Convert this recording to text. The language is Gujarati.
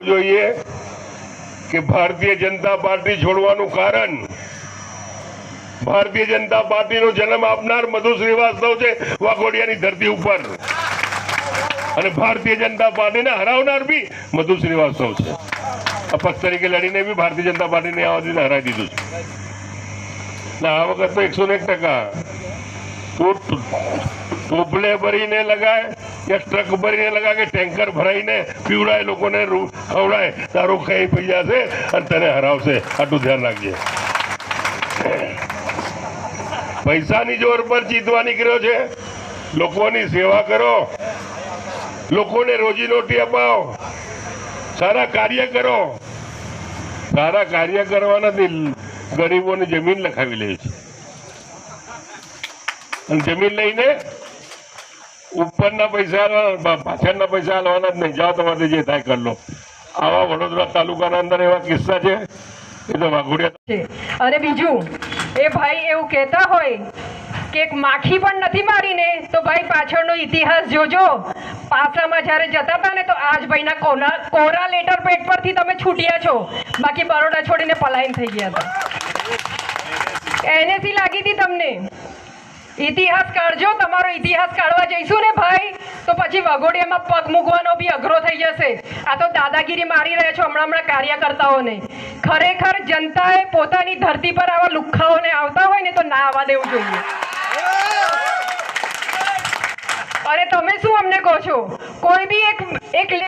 જોઈએ કે ભારતીય જનતા પાર્ટી છોડવાનું કારણ? ભારતીય જનતા પાર્ટીનો જન્મ આપનાર મધુ શ્રીવાસ્તવ છે વાઘોડિયાની ધરતી ઉપર. અને ભારતીય જનતા પાર્ટીને હરાવનાર બી મધુ શ્રીવાસ્તવ છે. અપક્ષ તરીકે લડીને બી ભારતીય જનતા પાર્ટીને આ વખતે હરાવી દીધું છે. આ વખત તો એકસો ને એક ટકા. ટોપલે ભરીને લગાય કે ટ્રક ભરીને લગાય કે ટેન્કર ભરાઈને પીવડાય, લોકોને ખવડાય. તારું ખાઈ પી જશે અને તને હરાવશે. આટલું ધ્યાન રાખજે. પૈસાની જોર પર જીતવા નીકળ્યો છે. લોકોની સેવા કરો. લોકોને રોજીરોટી અપાવો. સારા કાર્ય કરો. સારા કાર્ય કરવાનાથી ગરીબોને જમીન લખાવી લે છે. અને જમીન લઈને ઉપરના પૈસા પાછળના પૈસા આલવાના જ નહીં. જાઓ તમારે જે થાય કરી લો. આવા વડોદરા તાલુકાના અંદર એવા કિસ્સા છે એ તો વાઘોડિયા અને બીજું, એ ભાઈ એવું કહેતા હોય કે એક માખી પણ નથી મારીને, તો ભાઈ પાછળનો ઇતિહાસ જોજો. પાસામાં જ્યારે જતા હતા ને, તો આજ ભાઈના કોના કોરા લેટર પેટ પરથી તમે છૂટ્યા છો. બાકી બરોડા છોડીને પલાયન થઈ ગયા હતા. એનેથી લાગી હતી તમને. ઇતિહાસ કાઢજો, તમારો ઇતિહાસ કાઢવા જઈશું ને ભાઈ? તો પછી વગોડિયામાં પગ મૂકવાનો બી અઘરો થઈ જશે. આ તો દાદાગીરી મારી રહ્યા છો હમણાં હમણાં કાર્યકર્તાઓને. ખરેખર જનતાએ પોતાની ધરતી પર આવા લુખ્ખાઓને આવતા હોય ને તો ના આવવા દેવું જોઈએ. અરે, તમે શું અમને કહો છો? કોઈ બી એક એક